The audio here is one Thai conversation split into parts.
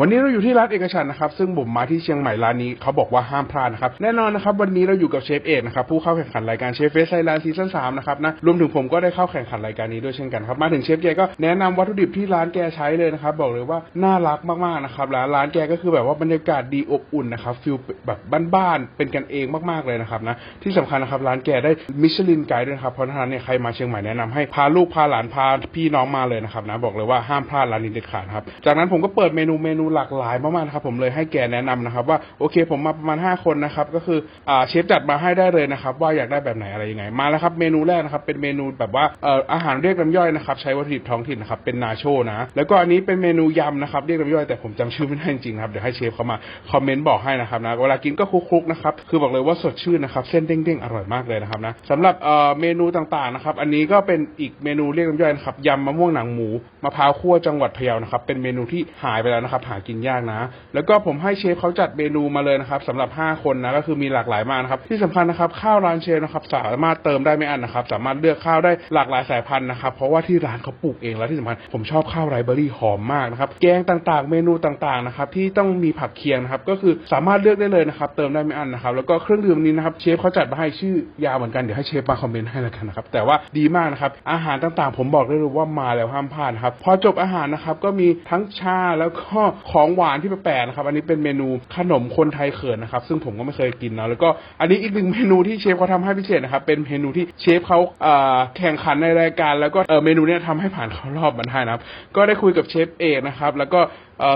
วันนี้เราอยู่ที่ร้านเอกชันนะครับซึ่งผมมาที่เชียงใหม่ร้านนี้เขาบอกว่าห้ามพลาดนะครับแน่นอนนะครับวันนี้เราอยู่กับเชฟเอกนะครับผู้เข้าแข่งขันรายการเชฟเฟสไทยแลนด์ซีซั่นสามนะครับนะรวมถึงผมก็ได้เข้าแข่งขันรายการนี้ด้วยเช่นกันครับมาถึงเชฟแกก็แนะนำวัตถุดิบที่ร้านแกใช้เลยนะครับบอกเลยว่าน่ารักมากๆนะครับร้านร้านแกก็คือแบบว่าบรรยากาศดีอบอุ่นนะครับฟิลแบบบ้านๆเป็นกันเองมากๆเลยนะครับนะที่สำคัญนะครับร้านแกได้มิชลินไกด์ด้วยนะครับเพราะฉะนั้นเนี่ยใครมาเชียงใหม่แนะนำให้พาลูกพาหลานพาพี่น้องมาเลยนะครับนะบอกเลยว่าห้ามพลาดร้านนี้เด็ดขาดครับจากนั้นผมก็เปิดเมนูเมนููหลากหลายมากๆนะครับผมเลยให้แกแนะนำนะครับ ว่าโอเคผมมาประมาณ 5 คนนะครับ ก็คืออ่าเชฟจัดมาให้ได้เลยนะครับ ว่าอยากได้แบบไหนอะไรยังไง มาแล้วครับเมนูแรกนะครับเป็นเมนูแบบว่าเอ่ออาหารเรียกน้ำย่อยนะครับ ใช้วัตถุดิบท้องถิ่นนะครับเป็นนาโชนะแล้วก็อันนี้เป็นเมนูยำนะครับเรียกน้ำย่อยแต่ผมจำชื่อไม่ได้จริงๆครับเดี๋ยวให้เชฟเขามาคอมเมนต์บอกให้นะครับนะเวลากินก็คลุกๆนะครับคือบอกเลยว่าสดชื่นนะครับเส้นเด้งๆอร่อยมากเลยนะครับนะสำหรับเอ่อเมนูต่างๆนะครับอันนี้ก็เป็นอีกเมนูเรียกน้ำย่อยนะครับยำมะม่วงหนังหมูมะพร้าวคั่วจังหวัดพะเยานะครับเป็นเมนูที่หายไปแล้วนะครับหากินยากนะ แล้วก็ผมให้เชฟเขาจัดเมนูมาเลยนะครับสำหรับ 5 คนนะก็คือมีหลากหลายมากนะครับที่สำคัญนะครับข้าวร้านเชฟนะครับสามารถเติมได้ไม่อั้นนะครับ สามารถเลือกข้าวได้หลากหลายสายพันธุ์นะครับเพราะว่าที่ร้านเขาปลูกเองแล้วที่สำคัญผมชอบข้าวไรเบอรี่หอมมากนะครับแกงต่างๆ เมนูต่างๆนะครับที่ต้องมีผักเคียงนะครับก็คือสามารถเลือกได้เลยนะครับเติมได้ไม่อั้นนะครับแล้วก็เครื่องดื่มนี้นะครับเชฟเขาจัดมาให้ชื่อยาวเหมือนกันเดี๋ยวให้เชฟมาคอมเมนต์ให้แล้วกันนะครับแต่ว่าดีมากนะครับอาหารต่างๆ ผมบอกได้เลยว่ามาแล้วห้ามพลาดครับพอจบอาหารนะครับก็มีทั้งชาแล้วก็ของหวานที่แปลกๆนะครับ อันนี้เป็นเมนูขนมคนไทยเขินนะครับ ซึ่งผมก็ไม่เคยกินเนาะแล้วก็อันนี้อีกหนึ่งเมนูที่เชฟเขาทำให้พิเศษนะครับ เป็นเมนูที่เชฟเขาเอ่อแข่งขันในรายการ แล้วก็เออเมนูเนี้ยทำให้ผ่านเข้ารอบมันได้นะครับ ก็ได้คุยกับเชฟเอกนะครับ แล้วก็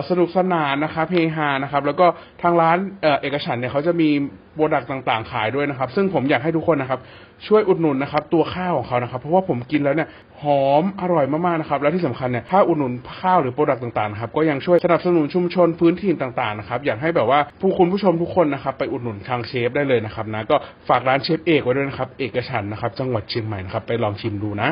สนุกสนานนะครับเฮฮานะครับ แล้วก็ทางร้านเอเอกฉันเนี่ยเขาจะมีโปรดักต์ต่างๆ ขายด้วยนะครับ ซึ่งผมอยากให้ทุกคนนะครับ ช่วยอุดหนุนนะครับ ตัวข้าวของเขานะครับ เพราะว่าผมกินแล้วเนี่ยหอมอร่อยมากๆนะครับ และที่สำคัญเนี่ยถ้าอุดหนุนข้าวหรือโปรดักต์ต่างๆนะครับก็ยังช่วยสนับสนุนชุมชนพื้นที่ต่างๆนะครับอยากให้แบบว่าผู้คุณผู้ชมทุกคนนะครับ ไปอุดหนุนทางเชฟได้เลยนะครับนะก็ฝากร้านเชฟเอกไว้ด้วยนะครับ เอกฉันนะครับ จังหวัดเชียงใหม่นะครับไปลองชิมดูนะ